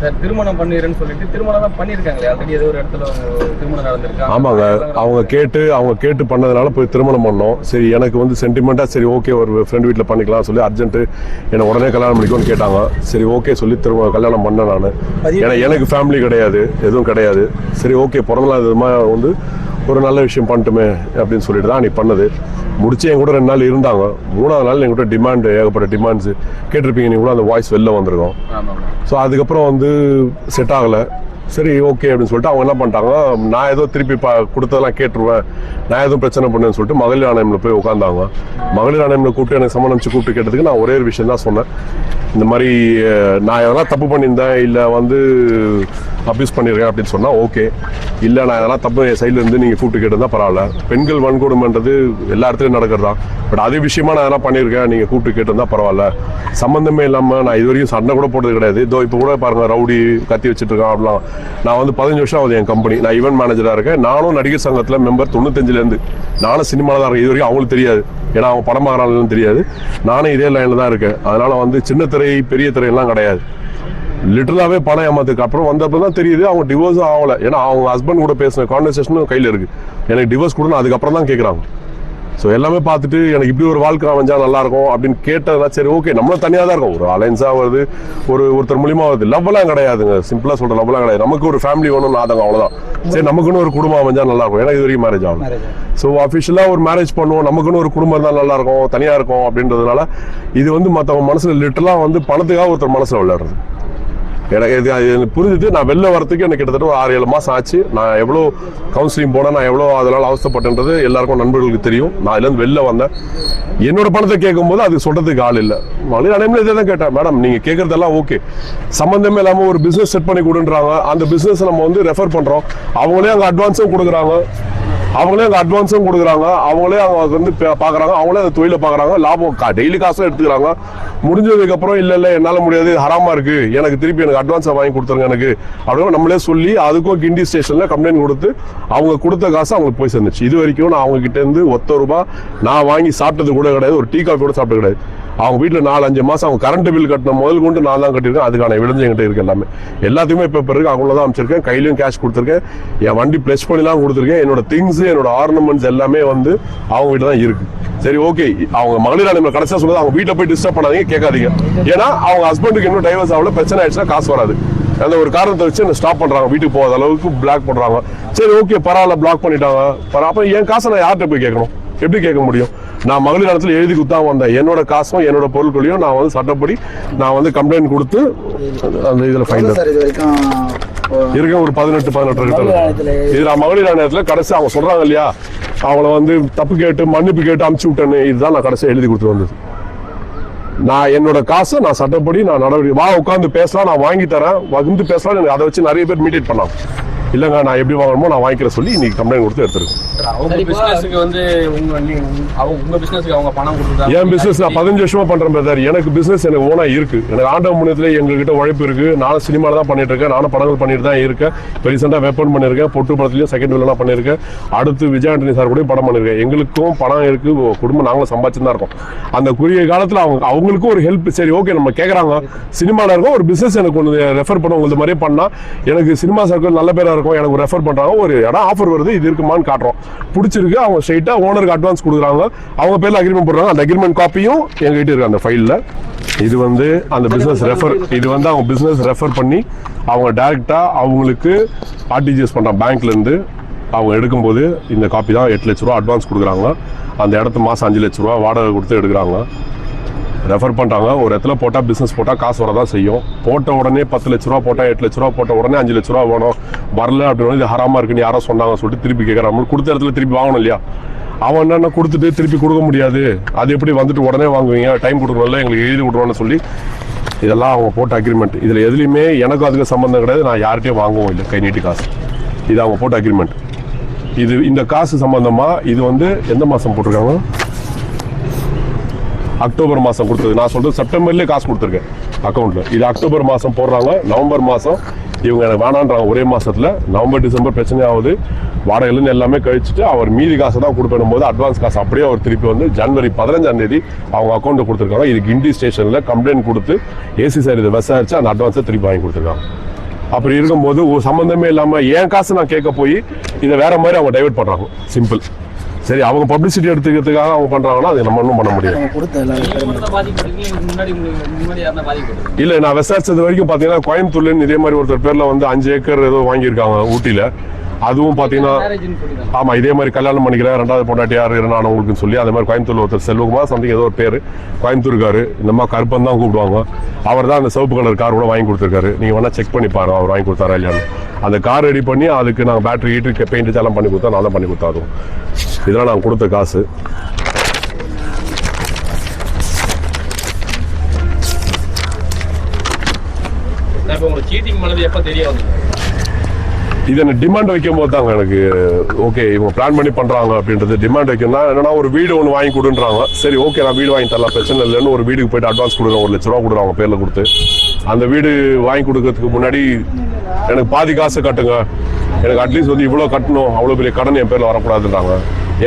Sir திருமணம் பண்ணிடுறேன்னு சொல்லிட்டு திருமணம் பண்ணியிருக்காங்களே. ஆல்ரெடி ஏதோ ஒரு இடத்துல திருமணம் நடந்திருக்கு? ஆமாங்க. அவங்க கேட்டு அவங்க கேட்டு பண்ணதுனால போய் திருமணம் பண்ணோம். சரி எனக்கு வந்து சென்டிமெண்ட்டாக சரி ஓகே ஒரு ஃப்ரெண்ட் வீட்டில் பண்ணிக்கலாம் சொல்லி அர்ஜென்ட்டு என்னை உடனே கல்யாணம் பண்ணிக்கோன்னு கேட்டாங்க. சரி ஓகே சொல்லி திரும்ப கல்யாணம் பண்ணேன் நான். ஏன்னா எனக்கு ஃபேமிலி கிடையாது எதுவும் கிடையாது. சரி ஓகே பிறந்தநாள் இதுமாக வந்து ஒரு நல்ல விஷயம் பண்ணட்டுமே அப்படின்னு சொல்லிட்டு தான் நீ பண்ணது. முடிச்சு என் கூட ரெண்டு நாள் இருந்தாங்க. மூணாவது நாள் என்கிட்ட டிமாண்ட் ஏகப்பட்ட டிமாண்ட்ஸ் கேட்டிருப்பீங்க நீ கூட அந்த வாய்ஸ் வெளில வந்திருக்கோம். ஸோ அதுக்கப்புறம் வந்து செட் ஆகலை. சரி ஓகே அப்படின்னு சொல்லிட்டு அவங்க என்ன பண்ணிட்டாங்க நான் ஏதோ திருப்பி பா கொடுத்ததெல்லாம் கேட்டுருவேன் நான் எதுவும் பிரச்சனை பண்ணேன்னு சொல்லிட்டு மகளிர் ஆணையமில் போய் உட்காந்தாங்க மகளிர் ஆணையமில் கூப்பிட்டு எனக்கு சம்மந்தம் கூப்பிட்டு கேட்டதுக்கு நான் ஒரே ஒரு விஷயம் தான் சொன்னேன். இந்த மாதிரி நான் எதனா தப்பு பண்ணியிருந்தேன் இல்லை வந்து அப்யூஸ் பண்ணியிருக்கேன் அப்படின்னு சொன்னால் ஓகே இல்லை நான் எதனா தப்பு என் சைட்லேருந்து இருந்து நீங்கள் கூப்பிட்டு கேட்டிருந்தா பரவாயில்ல. பெண்கள் வன்கொடுமைன்றது எல்லா இடத்துலையும் நடக்கிறது தான் பட் அதே விஷயமா நான் எதனா பண்ணியிருக்கேன் நீங்கள் கூப்பிட்டு கேட்டிருந்தா பரவாயில்ல. சம்மந்தமே இல்லாமல் நான் இது வரைக்கும் சண்டை கூட போட்டது கிடையாது. இதோ இப்போ கூட பாருங்க ரவுடி கத்தி வச்சுட்டு இருக்கான் அப்படிலாம். நான் வந்து பதினஞ்சு வருஷம் ஆகுது என் கம்பெனி நான் ஈவென்ட் மேனேஜராக இருக்கேன். நானும் நடிகர் சங்கத்தில் மெம்பர் தொண்ணூத்தஞ்சுலேருந்து. நானும் சினிமாவில் தான் இருக்கேன். இது வரைக்கும் அவங்களுக்கு தெரியாது. ஏன்னா அவங்க படம் பார்க்குறாங்கன்னு தெரியாது. நானும் இதே லைனில் தான் இருக்கேன். அதனால வந்து சின்ன திரை பெரிய திரையெல்லாம் கிடையாது. லிட்டரலாகவே பணம் ஏமாத்துக்கு அப்புறம் வந்தப்போ தான் தெரியுது. அவங்க டிவோர்ஸும் ஆகலை. ஏன்னா அவங்க ஹஸ்பண்ட் கூட பேசின கான்வர்சேஷனும் கையில் இருக்குது எனக்கு டிவோர்ஸ் கொடுன்னு அதுக்கப்புறம் தான் கேட்குறாங்க ஸோ எல்லாமே பார்த்துட்டு எனக்கு இப்படி ஒரு வாழ்க்கை அமைஞ்சா நல்லா இருக்கும் அப்படின்னு கேட்டதுனா சரி ஓகே நம்மளும் தனியாக தான் இருக்கும். ஒரு அலைன்ஸாக வருது ஒரு ஒருத்தர் மூலியமா வருது. லவ்லாம் கிடையாதுங்க. சிம்பிளாக சொல்கிற லவ்லாம் கிடையாது. நமக்கு ஒரு ஃபேமிலி வேணும்னு ஆதங்க அவ்வளோதான் சரி நமக்குன்னு ஒரு குடும்பம் அமைஞ்சா நல்லா இருக்கும் ஏன்னா இது வரைக்கும் மேரேஜ் ஆகும் ஸோ அஃபிஷியலாக ஒரு மேரேஜ் பண்ணுவோம். நமக்குன்னு ஒரு குடும்பம் தான் நல்லா இருக்கும் தனியாக இருக்கும் அப்படின்றதுனால இது வந்து மற்றவங்க மனசில் லிட்டலாக வந்து பணத்துக்காக ஒருத்தர் மனசில் விளையாடுறது எனக்கு இது எனக்கு புரிஞ்சுது. நான் வெளில வரதுக்கு எனக்கு கிட்டத்தட்ட ஒரு ஆறு ஏழு மாதம் ஆச்சு. நான் எவ்வளோ கவுன்சிலிங் போனேன் நான் எவ்வளோ அதனால் அவஸ்தைப்பட்டேன்றது எல்லாருக்கும் நண்பர்களுக்கு தெரியும். நான் இதுலேருந்து வெளில வந்தேன். என்னோட பணத்தை கேட்கும்போது அது சொல்கிறதுக்கு ஆள் இல்லை. மழை அனைவரும் இதை தான் கேட்டேன். மேடம் நீங்கள் கேட்குறதெல்லாம் ஓகே சம்மந்தமே இல்லாமல் ஒரு பிஸ்னஸ் செட் பண்ணி கொடுன்றாங்க. அந்த பிஸ்னஸ் நம்ம வந்து ரெஃபர் பண்ணுறோம் அவங்களே அங்கே அட்வான்ஸும் கொடுக்குறாங்க. அவங்களே அங்கே அட்வான்ஸும் கொடுக்குறாங்க. அவங்களே அவங்க வந்து பார்க்குறாங்க. அவங்களே அந்த தொழிலை பார்க்குறாங்க. லாபம் டெய்லி காசும் எடுத்துக்கிறாங்க. முடிஞ்சதுக்கப்புறம் இல்லை இல்லை என்னால் முடியாது ஹராமாக ஹராமா இருக்கு. எனக்கு திருப்பி எனக்கு அட்வான்ஸை வாங்கி கொடுத்துருங்க எனக்கு. அப்படின்னு நம்மளே சொல்லி அதுக்கும் கிண்டி ஸ்டேஷனில் கம்ப்ளைண்ட் கொடுத்து அவங்க கொடுத்த காசு அவங்களுக்கு போய் சேர்ந்துச்சு. இது வரைக்கும் நான் அவங்க ஒத்த ரூபாய் நான் வாங்கி சாப்பிட்டது கூட கிடையாது. ஒரு டீ காஃபி கூட சாப்பிட்டது கிடையாது. அவங்க வீட்டில் நாலு அஞ்சு மாதம் அவங்க கரண்ட் பில் கட்டின முதல் கொண்டு நான் தான் கட்டியிருக்கேன். அதுக்கான விழுந்து என்கிட்ட இருக்கு எல்லாமே. எல்லாத்தையுமே இப்போ பிறகு அவங்கள தான் அமைச்சிருக்கேன். கையிலையும் கேஷ் கொடுத்துருக்கேன். என் வண்டி ப்ளஸ் பண்ணிலாம் கொடுத்துருக்கேன். என்னோட திங்ஸ் என்னோட ஆர்னமெண்ட்ஸ் எல்லாமே வந்து அவங்க வீட்டில் தான் இருக்கு. சரி ஓகே அவங்க மகளிர் ஆணையம் கடைசியாக சொன்னது அவங்க வீட்டில் போய் டிஸ்டர்ப் பண்ணாதீங்க கேட்காதீங்க. ஏன்னா அவங்க ஹஸ்பண்டுக்கு இன்னும் டைவர்ஸ் ஆகல பிரச்சனை ஆயிடுச்சுன்னா காசு வராது. அந்த ஒரு காரணத்தை வச்சு என்ன ஸ்டாப் பண்றாங்க? வீட்டுக்கு போகாத அளவுக்கு பிளாக் பண்றாங்க சரி ஓகே பரவாயில்ல பிளாக் பண்ணிட்டாங்க. பரவா- அப்ப என் காசை நான் யார்கிட்ட போய் கேட்கணும்? எப்படி கேட்க முடியும்? நான் மகளிர் இடத்துல எழுதி கொடுத்தா வந்தேன். என்னோட காசும் என்னோட பொருட்களையும் நான் வந்து சட்டப்படி நான் வந்து கம்ப்ளைண்ட் கொடுத்து அந்த இதுல ஃபைன் இருக்க ஒரு பதினெட்டு பதினெட்டு இருக்கு இதுல மகளிர் ஆணையத்துல கடைசி அவங்க சொல்றாங்க இல்லையா? அவங்கள வந்து தப்பு கேட்டு மன்னிப்பு கேட்டு அமுச்சு விட்டேன்னு இதுதான் நான் கடைசியா எழுதி கொடுத்து வந்தது. நான் என்னோட காசை நான் சட்டப்படி நான் நடவடிக்கை வா உட்காந்து பேசலாம் நான் வாங்கி தரேன். வந்து பேசலாம் அதை வச்சு நிறைய பேர் மீடியேட் பண்ணாங்க இல்லைங்க நான் எப்படி வாங்கணுமோ நான் வாங்கிக்கிறேன் சொல்லி இன்னைக்கு கம்ப்ளைண்ட் கொடுத்து எடுத்துருக்கேன். அவங்க பிசினஸ்க்கு வந்து உங்க நீங்க அவங்க உங்க பிசினஸ்க்கு அவங்க பணம் கொடுத்தா என் பிசினஸ் நான் பதினஞ்சு வருஷமா பண்றேன் பிரதர் எனக்கு பிசினஸ் எனக்கு ஓனா இருக்கு. எனக்கு ஆண்ட முன்னத்துல எங்ககிட்ட உழைப்பு இருக்கு. நானும் சினிமால தான் பண்ணிட்டு இருக்கேன். நானும் படங்கள் பண்ணிட்டு தான் இருக்கேன். இப்போ ரீசெண்டாக வெப்பன் பண்ணியிருக்கேன். பொட்டு படத்துலயும் செகண்ட் வில்லனா பண்ணியிருக்கேன். அடுத்து விஜய் ஆண்டனி சார் கூட படம் பண்ணியிருக்கேன். எங்களுக்கும் பணம் இருக்கு. குடும்பம் நாங்களும் சம்பாதிச்சு தான் இருக்கோம். அந்த குறுகிய காலத்துல அவங்க அவங்களுக்கும் ஒரு ஹெல்ப் சரி ஓகே நம்ம கேட்கறாங்க சினிமால இருக்கோம். ஒரு பிசினஸ் எனக்கு ஒன்று ரெஃபர் பண்ண. உங்களுக்கு மாதிரியே பண்ணா. எனக்கு சினிமா சர்க்கிள் நல்ல பேரா இருக்கும் எனக்கு ரெஃபர் பண்றாங்க. ஒரு இடம் ஆஃபர் வருது இது இருக்குமான்னு காட்டுறோம். பிடிச்சிருக்கு அவங்க ஸ்ட்ரைட்டா ஓனருக்கு அட்வான்ஸ் கொடுக்குறாங்க. அவங்க பேர்ல அக்ரிமெண்ட் போடுறாங்க அந்த அக்ரிமெண்ட் காப்பியும் எங்ககிட்ட இருக்கு அந்த ஃபைல்ல இது வந்து அந்த பிசினஸ் ரெஃபர் இது வந்து அவங்க பிசினஸ் ரெஃபர் பண்ணி அவங்க டைரக்டா அவங்களுக்கு ஆர்டிஜிஎஸ் பண்றாங்க பேங்க்ல இருந்து அவங்க எடுக்கும்போது இந்த காப்பி தான் எட்டு லட்ச ரூபா அட்வான்ஸ் கொடுக்குறாங்க. அந்த இடத்து மாதம் அஞ்சு லட்ச ரூபா வாடகை கொடுத்து எடுக்கிறாங்க. ரெஃபர் பண்ணுறாங்க ஒரு இடத்துல போட்டால் பிஸ்னஸ் போட்டால் காசு வரதான் செய்யும். போட்ட உடனே பத்து லட்ச ரூபா போட்டால் எட்டு லட்ச ரூபா போட்ட உடனே அஞ்சு லட்ச ரூபா வேணும். வரல அப்படின்னு இது ஹராமா இருக்குன்னு யாரோ சொன்னாங்க சொல்லிட்டு திருப்பி கேட்குறாங்க கொடுத்த இடத்துல திருப்பி வாங்கணும் இல்லையா? அவன் என்னென்ன கொடுத்துட்டு திருப்பி கொடுக்க முடியாது. அது எப்படி வந்துட்டு உடனே வாங்குவீங்க? டைம் கொடுக்கணும்ல எங்களுக்கு எழுதி கொடுக்கணும்னு சொல்லி இதெல்லாம் அவங்க போட்ட அக்ரிமெண்ட் இதில் எதுலையுமே எனக்கும் அதுக்கு சம்மந்தம் கிடையாது. நான் யார்கிட்டயும் வாங்கவும் இல்லை கை நீட்டு காசு. இது அவங்க போட்ட அக்ரிமெண்ட் இது இந்த காசு சம்மந்தமாக இது வந்து எந்த மாதம் போட்டிருக்காங்க? அக்டோபர் மாதம் கொடுத்தது. நான் சொல்கிறது செப்டம்பர்லேயே காசு கொடுத்துருக்கேன் அக்கௌண்ட்டில் இது அக்டோபர் மாதம் போடுறாங்க நவம்பர் மாதம் இவங்க எனக்கு வேணான்றாங்க. ஒரே மாசத்துல நவம்பர் டிசம்பர் பிரச்சனை ஆகுது வாடகைலேருந்து எல்லாமே கழிச்சுட்டு அவர் மீதி காசை தான் கொடுக்கணும் போது அட்வான்ஸ் காசு அப்படியே அவர் திருப்பி வந்து ஜனவரி பதினஞ்சாம் தேதி அவங்க அக்கௌண்ட்டு கொடுத்துருக்காங்க. இது கிண்டி ஸ்டேஷனில் கம்ப்ளைண்ட் கொடுத்து ஏசி சார் இதை விசாரிச்சு அந்த அட்வான்ஸை திருப்பி வாங்கி கொடுத்துருக்காங்க. அப்படி இருக்கும்போது சம்மந்தமே இல்லாமல் இல்லாம என் காசு நான் கேட்க போய் இதை வேற மாதிரி அவங்க டைவர்ட் பண்ணுறாங்க சிம்பிள் சரி அவங்க பப்ளிசிட்டி எடுத்துக்கிறதுக்காக அவங்க பண்றாங்கன்னா அது நம்ம ஒன்றும் பண்ண முடியாது. பாதிக்கப்பட்டிருக்கீங்க இல்ல நான் விசாரிச்சது வரைக்கும் பாத்தீங்கன்னா கோயம்புத்தூர்ல இதே மாதிரி ஒருத்தர் பேர்ல வந்து அஞ்சு ஏக்கர் ஏதோ வாங்கியிருக்காங்க ஊட்டியில. அதுவும் பாத்தீங்கன்னா மேரேஜ்னு சொல்லிதான் ஆமா இதே மாதிரி கல்யாணம் பண்ணிக்கிறேன் ரெண்டாவது பொண்டாட்டி யார் இருந்தான் உங்களுக்கு சொல்லி அதே மாதிரி கோயம்புத்தூர்ல ஒருத்தர் செல்வகுமார் சம்திங் ஏதோ ஒரு பேர் கோயம்புத்தூர்காரு இந்த மாதிரி கருப்பன் தான் கூப்பிடுவாங்க. அவர் தான் அந்த சிவப்பு கலர் கார் கூட வாங்கி கொடுத்துருக்காரு. நீங்க வேணா செக் பண்ணி பாருங்க அவர் வாங்கி கொடுத்தாரா இல்லையான்னு. அந்த கார் ரெடி பண்ணி அதுக்கு நாங்கள் பேட்டரி ஹீட்டு பெயிண்ட் எல்லாம் பண்ணி கொடுத்தா நான் தான் பண்ணி கொடுத்தா அதுவும். இதெல்லாம் நான் கொடுத்த காசு. நான் இப்போ உங்களுக்கு சீட்டிங் பண்ணது எப்போ தெரிய வந்தது? இது என்ன டிமாண்ட் வைக்கும் போது தாங்க எனக்கு ஓகே இவங்க பிளான் பண்ணி பண்றாங்க அப்படின்றது டிமாண்ட் வைக்கணும்னா என்னன்னா ஒரு வீடு ஒன்று வாங்கி கொடுன்றாங்க. சரி ஓகே நான் வீடு வாங்கி தரலாம் பிரச்சனை இல்லைன்னு ஒரு வீடுக்கு போயிட்டு அட்வான்ஸ் கொடுக்குறோம் ஒரு லட்ச ரூபா கொடுக்குறாங்க பேர்ல கொடுத்து. அந்த வீடு வாங்கி கொடுக்கறதுக்கு முன்னாடி எனக்கு பாதி காசு கட்டுங்க. எனக்கு அட்லீஸ்ட் வந்து இவ்வளோ கட்டணும் அவ்வளோ பெரிய கடன் என் பேரில் வரக்கூடாதுன்றாங்க.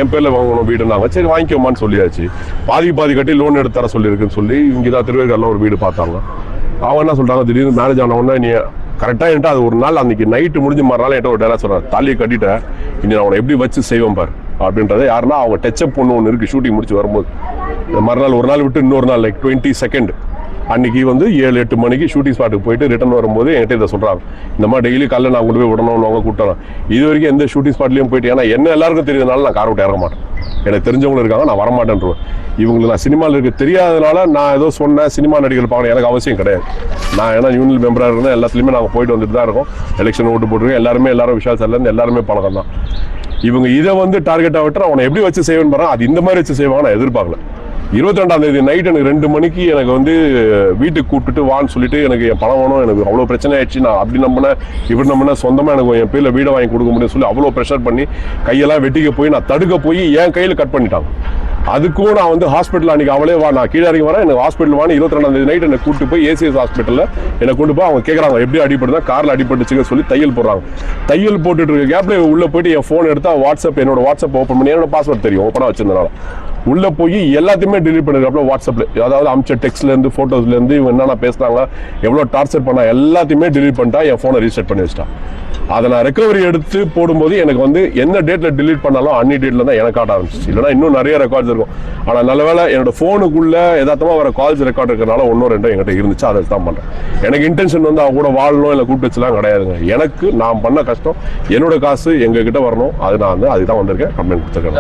என் பேரில் வாங்கணும் வீடுனாங்க சரி வாங்கிக்கோமான்னு சொல்லியாச்சு. பாதி பாதி கட்டி லோன் எடுத்து தர சொல்லியிருக்குன்னு சொல்லி இங்கே தான் திருவேற்காடில் ஒரு வீடு பார்த்தாங்க. அவங்க என்ன சொல்கிறாங்க திடீர்னு மேரேஜ் ஆன நீ கரெக்டாக என்கிட்ட அது ஒரு நாள் அன்றைக்கி நைட்டு முடிஞ்சு மறுநாள் என்கிட்ட ஒரு டேரா சொல்கிறார் தாலியை கட்டிட்டேன். இனி நான் அவனை எப்படி வச்சு செய்வேன் பார். அப்படின்றத யாருன்னா அவங்க டச்சப் பொண்ணு ஒன்று இருக்குது ஷூட்டிங் முடிச்சு வரும்போது. மறுநாள் ஒரு நாள் விட்டு இன்னொரு நாள் லைக் டுவெண்ட்டி செகண்ட் அன்றைக்கி வந்து ஏழு எட்டு மணிக்கு ஷூட்டிங் ஸ்பாட்டுக்கு போயிட்டு ரிட்டர்ன் வரும்போது என்கிட்ட இதை சொல்கிறாங்க இந்த மாதிரி டெய்லி காலைல நான் கொண்டு போய் விடணும்னு அவங்க கூட்டணும் இது வரைக்கும் எந்த ஷூட்டிங் ஸ்பாட்லேயும் போயிட்டு ஏன்னா என்ன எல்லாருக்கும் தெரியுதுனால நான் கார் விட்டு இறங்க மாட்டேன். எனக்கு தெரிஞ்சவங்க இருக்காங்க நான் வரமாட்டேன்றேன். இவங்களுக்கு நான் சினிமாவில் இருக்க தெரியாதனால நான் ஏதோ சொன்னேன் சினிமா நடிகர் பார்க்கணும் எனக்கு அவசியம் கிடையாது. நான் ஏன்னா யூனியன் மெம்பராக இருந்தேன் எல்லாத்துலேயுமே நாங்கள் போயிட்டு வந்துட்டு தான் இருக்கோம். எலெக்ஷன் ஓட்டு போட்டுருக்கோம் எல்லாருமே எல்லாரும் விஷால் சார்லேருந்து எல்லாருமே பழக்கம் தான். இவங்க இதை வந்து டார்கெட்டாக விட்டு அவனை எப்படி வச்சு செய்வேன்னு பாருங்க அது இந்த மாதிரி வச்சு செய்வாங்க நான் எதிர்பார்க்கல. இருபத்தி ரெண்டாம் தேதி நைட் எனக்கு ரெண்டு மணிக்கு எனக்கு வந்து வீட்டுக்கு கூப்பிட்டுட்டு வான்னு சொல்லிட்டு எனக்கு என் பணம் வேணும் எனக்கு அவ்வளோ பிரச்சனை ஆயிடுச்சு. நான் அப்படி நம்பினேன் இப்படி நம்பினேன் சொந்தமாக எனக்கு என் பேரில் வீடை வாங்கி கொடுக்க முடியும்னு சொல்லி அவ்வளோ ப்ரெஷர் பண்ணி கையெல்லாம் வெட்டிக்க போய் நான் தடுக்க போய் என் கையில் கட் பண்ணிட்டாங்க. அதுக்கும் நான் வந்து ஹாஸ்பிட்டல் அன்னைக்கு அவளே வா நான் கீழே இறங்கி வரேன் எனக்கு ஹாஸ்பிட்டல் வாங்க இருபத்தி ரெண்டாம் தேதி நைட் என்னை கூட்டு போய் ஏசிஎஸ் ஹாஸ்பிட்டலில் என்னை கொண்டு போய் அவங்க கேட்குறாங்க எப்படி அடிபடுதா காரில் அடிபட்டுச்சுங்க சொல்லி தையல் போடுறாங்க. தையல் போட்டுட்டு இருக்க கேப்ல உள்ளே போயிட்டு என் ஃபோன் எடுத்தால் வாட்ஸ்அப் என்னோட வாட்ஸ்அப் ஓப்பன் பண்ணி என்னோட பாஸ்வேர்ட் தெரியும் ஓப்பனாக வச்சிருந்தனால. உள்ள போய் எல்லாத்தையுமே டெலிட் பண்ணிருக்காப்ல வாட்ஸ்அப்ல அதாவது அமிச்ச டெக்ஸ்ட்லேருந்து ஃபோட்டோஸ்லேருந்து இவன் இவங்க என்னென்ன பேசுகிறாங்க எவ்வளோ டார்ச்சர் பண்ணா எல்லாத்தையுமே டெலிட் பண்ணிட்டா என் ஃபோனை ரீசெட் பண்ணி வச்சிட்டான் அதை நான் ரெக்கவரி எடுத்து போடும்போது எனக்கு வந்து எந்த டேட்டில் டெலிட் பண்ணாலும் அன்னி டேட்டில் தான் எனக்கு காட்ட ஆரம்பிச்சிச்சு. இல்லைன்னா இன்னும் நிறைய ரெக்கார்ட்ஸ் இருக்கும் நல்ல நல்லவேளை என்னோட ஃபோனுக்குள்ள யதார்த்தமா வர கால்ஸ் ரெக்கார்ட் இருக்கிறனால ஒன்றும் ரெண்டும் என்கிட்ட இருந்துச்சு அதை தான் பண்ணுறேன் எனக்கு இன்டென்ஷன் வந்து அவங்க கூட வாழணும் இல்லை கூப்பிட்டு வச்சுலாம் கிடையாதுங்க. எனக்கு நான் பண்ண கஷ்டம் என்னோட காசு எங்க கிட்ட வரணும். அது நான் வந்து அதுதான் வந்திருக்கேன். கம்ப்ளைண்ட் கொடுத்துருக்கேன்.